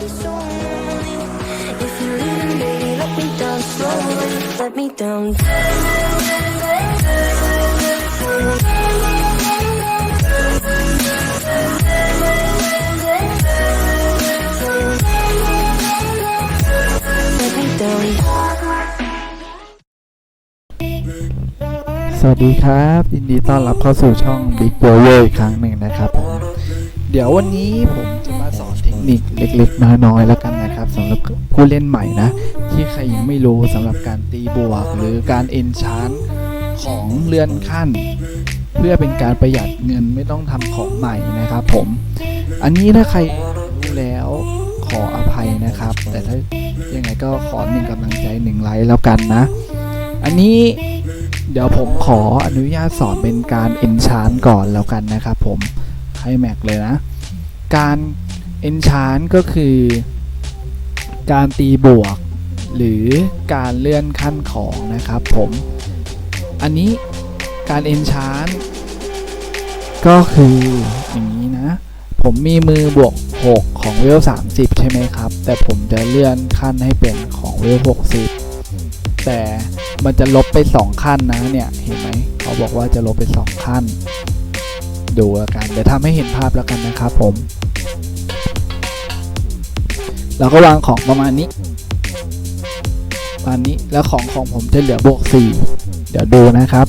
let me down Let me down. สวัสดีครับยินดีต้อนรับเข้าสู่ช่อง Big b o y อีกครั้งหนึ่งนะครับผมเดี๋ยววันนี้ผมจะมา คนิคเล็กๆ น้อยๆแล้วกันนะครับสำหรับผู้เล่นใหม่นะ ที่ใครยังไม่รู้สำหรับการตีบวก หรือการเอนชานของเลื่อนขั้น เพื่อเป็นการประหยัดเงินไม่ต้องทำของใหม่นะครับผม อันนี้ถ้าใครรู้แล้วขออภัยนะครับ แต่ถ้ายังไงก็ขอหนึ่งกำลังใจหนึ่งไลค์แล้วกันนะ อันนี้เดี๋ยวผมขออนุญาตสอนเป็นการเอนชานก่อนแล้วกันนะครับผมให้แม็กเลยนะ การ เอนชานก็คือการตีบวก หรือการเลื่อนขั้นของนะครับผมอันนี้การเอนชานก็คืออย่างนี้นะ ผมมีมือบวก 6 ของเวล 30 ใช่ไหมครับ แต่ผมจะเลื่อนขั้นให้เป็นของเวล 60 แต่มันจะลบไป 2 ขั้นนะเนี่ย เห็นไหมเขาบอกว่าจะลบไป 2 ขั้น ดูกันเดี๋ยวทำให้เห็นภาพแล้วกันนะครับผม เราก็วางของประมาณนี้ประมาณนี้แล้วของของผมจะเหลือบวก 4 เดี๋ยวดูนะครับ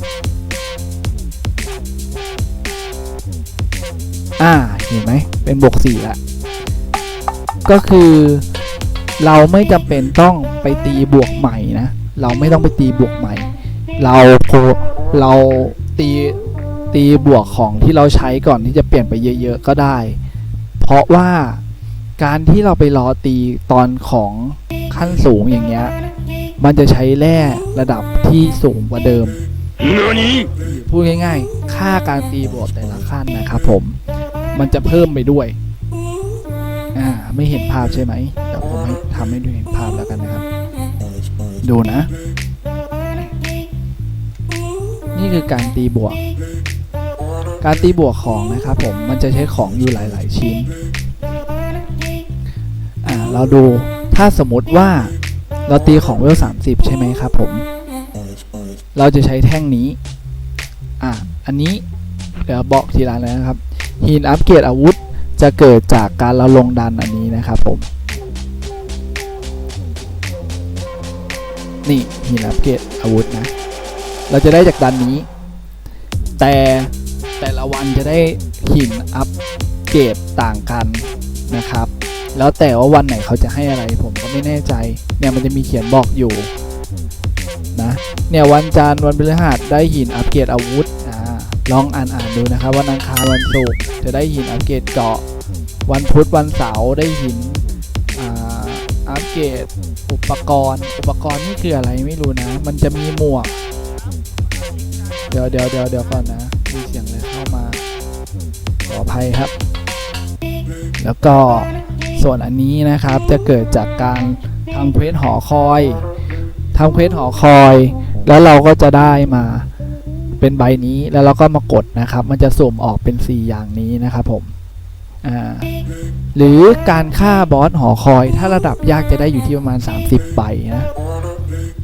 อ่าเห็นไหมเป็นบวก 4 ละ ก็คือเราไม่จำเป็นต้องไปตีบวกใหม่นะ เราไม่ต้องไปตีบวกใหม่ เราโพเราตีตีบวกของที่เราใช้ก่อนที่จะเปลี่ยนไปเยอะ ๆ ก็ได้ เพราะว่า การที่เราไปรอตีตอนของขั้นสูงอย่างเงี้ย มันจะใช้แร่ระดับที่สูงกว่าเดิม พูดง่ายๆ ค่าการตีบวกแต่ละขั้นนะครับผม มันจะเพิ่มไปด้วย อ่า ไม่เห็นภาพใช่ไหมเดี๋ยวผมให้ทำให้ดูเห็นภาพแล้วกันนะครับ ดูนะ นี่คือการตีบวก การตีบวกของนะครับผม มันจะใช้ของอยู่หลาย ๆ ชิ้นอ่า เราดูถ้าสมมติว่าเราตีของเวล30 ใช่ไหมครับผม เราจะใช้แท่งนี้ อ่าอันนี้เดี๋ยวบอกทีละเลยนะครับหินอัปเกรดอาวุธจะเกิดจากการเราลงดันอันนี้นะครับผม นี่หินอัปเกรดอาวุธนะ เราจะได้จากดันนี้ แต่แต่ละวันจะได้หินอัปเกรดต่างกันนะครับ แล้วแต่ว่าวันไหนเขาจะให้อะไรผมก็ไม่แน่ใจ เนี่ยมันจะมีเขียนบอกอยู่นะเนี่ยวันจันทร์วันพฤหัสได้หินอัปเกรดอาวุธอ่าลองอ่านอ่านดูนะครับวันอังคารวันศุกร์จะได้หินอัปเกรดเกาะ วันพุธวันเสาร์ได้หินอ่าอัปเกรดอุปกรณ์ อุปกรณ์นี่คืออะไรไม่รู้นะ มันจะมีหมวก เดี๋ยวเดี๋ยวเดี๋ยวเดี๋ยวก่อนนะมีเสียงอะไรเข้ามาขออภัยครับ แล้วก็ ส่วนอันนี้นะครับจะเกิดจากการทำเควสหอคอยทำเควสหอคอย แล้วเราก็จะได้มาเป็นใบนี้แล้วเราก็มากดนะครับ มันจะสุ่มออกเป็น 4 อย่างนี้นะครับผมอ่าหรือการฆ่าบอสหอคอย ถ้าระดับยากจะได้อยู่ที่ประมาณ 30ใบนะ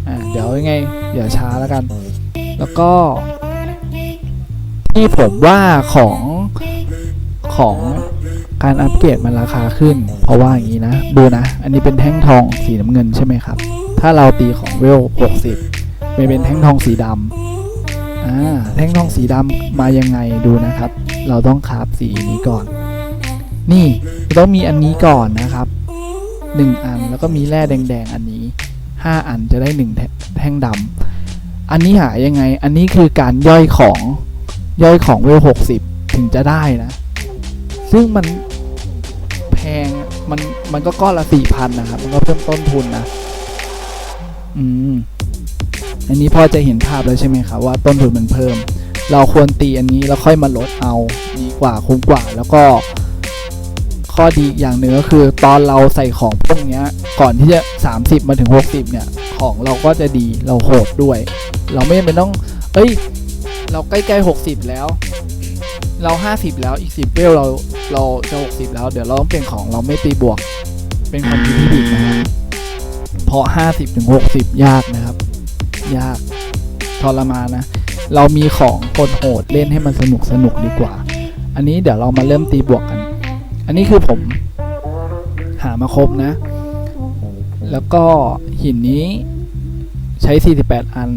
อ่าเดี๋ยวยังไงเดี๋ยวช้าแล้วกัน แล้วก็ ที่ผมว่าของของ การอัปเกรดมันราคาขึ้น เพราะว่าอย่างนี้นะ ดูนะ อันนี้เป็นแท่งทองสีน้ำเงินใช่ไหมครับ ถ้าเราตีของเวล 60ไม่เป็นแท่งทองสีดำอ่าแท่งทองสีดำมายังไงดูนะครับ เราต้องคราบสีนี้ก่อน นี่ต้องมีอันนี้ก่อนนะครับหนึ่งอันแล้วก็มีแร่แดงๆอันนี้ห้าอันจะได้หนึ่งแท่แท่งดำอันนี้หายังไง อันนี้คือการย่อยของย่อยของเวล 60 ถึงจะได้นะ ซึ่งมัน มันก็ก้อนละสี่พันนะครับ มันก็เพิ่มต้นทุนนะ อืม อันนี้พอจะเห็นภาพแล้วใช่ไหมครับว่าต้นทุนมันเพิ่ม เราควรตีอันนี้แล้วค่อยมาลดเอาดีกว่าคุ้มกว่า แล้วก็ ข้อดีอย่างหนึ่งก็คือ ตอนเราใส่ของพวกเนี้ยก่อนที่จะ 30 มาถึง 60 เนี่ย ของเราก็จะดีเราโหดด้วย เราไม่จำเป็นต้อง เอ้ย เราใกล้ๆ60 แล้ว เรา 50 แล้วอีก 10เวลเราเราจะ60 แล้ว เดี๋ยวเราต้องเปลี่ยนของเราไม่ตีบวก เป็นความคิดที่ผินะครับเพราะ 50ถึง60 ยากนะครับ ยากทรมานนะ เรามีของกดโหดเล่นให้มันสนุกสนุกดีกว่า อันนี้เดี๋ยวเรามาเริ่มตีบวกกัน อันนี้คือผมหามาครบนะ แล้วก็หินนี้ใช้ 48 อัน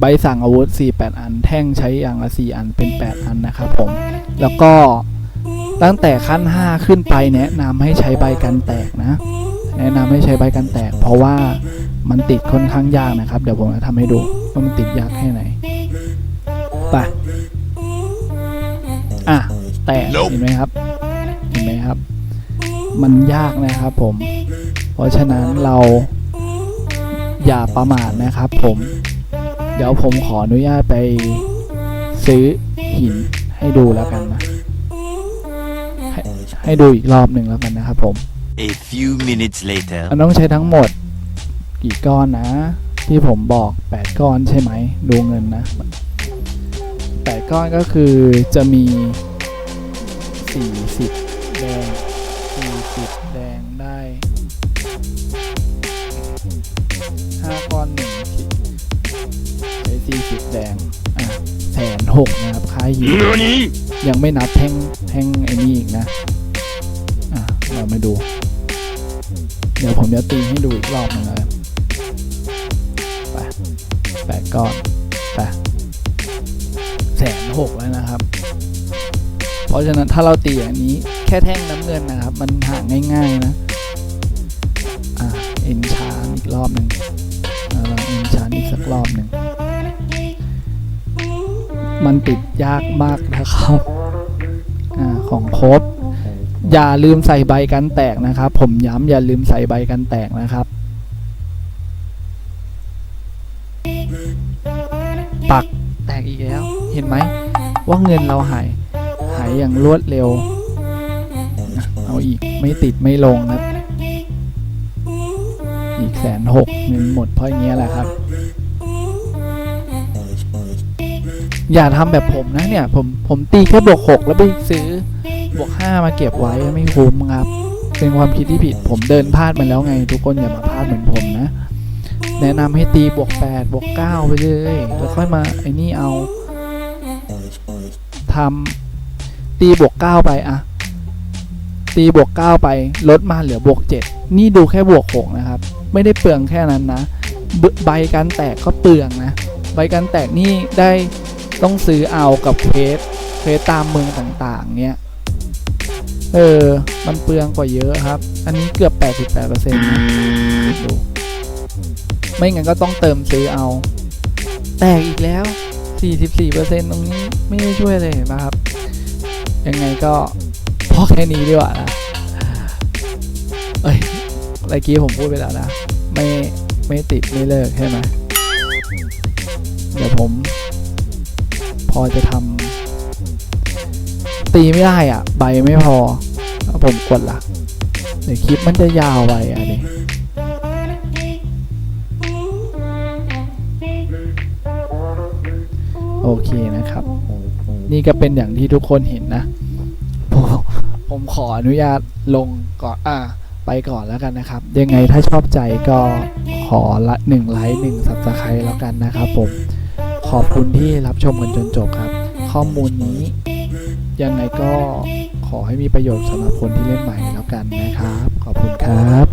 ใบสั่งอาวุธ 48 อัน แท่งใช้อย่างละ 4 อันเป็น 8 อันนะครับผม แล้วก็ตั้งแต่ขั้น 5 ขึ้นไปแนะนำให้ใช้ใบกันแตกนะ แนะนำให้ใช้ใบกันแตก เพราะว่ามันติดค่อนข้างยากนะครับ เดี๋ยวผมจะทำให้ดูว่ามันติดยากแค่ไหนไปอะแตก Nope เห็นไหมครับ เห็นไหมครับ มันยากนะครับผม เพราะฉะนั้นเราอย่าประมาทนะครับผม เดี๋ยวผมขออนุญาตไปซื้อหินให้ดูแล้วกันนะให้ให้ดูอีกรอบหนึ่งแล้วกันนะครับผม A few minutes later. มันต้องใช้ทั้งหมดกี่ก้อนนะ ที่ผมบอก 8 ก้อนใช่ไหม ดูเงินนะ 8 ก้อนก็คือจะมี 40แดง ใช้40แดงอะแสนหกนะครับค่าหินยังไม่นับแท่งแท่งไอ้นี่อีกนะอะเรามาดู เดี๋ยวผมจะตีให้ดูอีกรอบหนึงนะครับไปแปดก้อนไปแสนหกแล้วนะครับ เพราะฉะนั้นถ้าเราตีอย่างนี้แค่แท่งน้ำเงินนะครับ มันหาง่ายๆนะอะเอ็นชานอีกรอบหนึ่งอะลองเอ็นชานอีกสักรอบหนึ่ง มันติดยากมากนะครับอของโค้ดอย่าลืมใส่ใบกันแตกนะครับ ผมย้ำอย่าลืมใส่ใบกันแตกนะครับ ปักแตกอีกแล้ว เห็นไหม ว่าเงินเราหาย หายอย่างรวดเร็ว เอาอีกไม่ติดไม่ลงนะ อีกแสนหกเงินหมดเพราะอย่างเงี้ยแหละครับ อย่าทำแบบผมนะเนี่ย ผมผมตีแค่บวกหกแล้วไปซื้อบวกห้ามาเก็บไว้ไม่คุ้มครับ เป็นความคิดที่ผิดผมเดินพลาดมาแล้วไง ทุกคนอย่ามาพลาดเหมือนผมนะ แนะนำให้ตีบวกแปดบวกเก้าไปเลยแล้วค่อยมาไอ้นี่เอาทำตีบวกเก้าไปอะตีบวกเก้าไปลดมาเหลือบวกเจ็ดนี่ดูแค่บวกหกนะครับ ไม่ได้เปลืองแค่นั้นนะใบกันแตกก็เปลืองนะ ใบกันแตกนี่ได้ ต้องซื้อเอากับเควสเควสตามเมืองต่างๆ เนี้ย เออ มันเปลืองกว่าเยอะครับ อันนี้เกือบ 88%นะดูไม่งั้นก็ต้องเติมซื้อเอา แตกอีกแล้ว 44%ตรงนี้ไม่ได้ช่วยเลยเห็นไหมครับ ยังไงก็พอแค่นี้ดีกว่านะ เอ้ยเมื่อกี้ผมพูดไปแล้วนะ ไม่ ไม่ติด ไม่เลิกใช่ไหมเดี๋ยวผมพ อจะทำตีไม่ได้อะ ใบไม่พอถ้าผมกดละเดี๋ยวคลิปมันจะยาวไปอะดิโอเคนะครับ นี่ก็เป็นอย่างที่ทุกคนเห็นนะผมผมขออนุญาตลงก่อนอ่าไปก่อนแล้วกันนะครับ ยังไงถ้าชอบใจก็ขอละหนึ่งไลค์หนึ่งสับสไครต์แล้วกันนะครับผม ขอบคุณที่รับชมกันจนจบครับ ข้อมูลนี้ยังไงก็ขอให้มีประโยชน์สำหรับคนที่เล่นใหม่แล้วกันนะครับ ขอบคุณครับ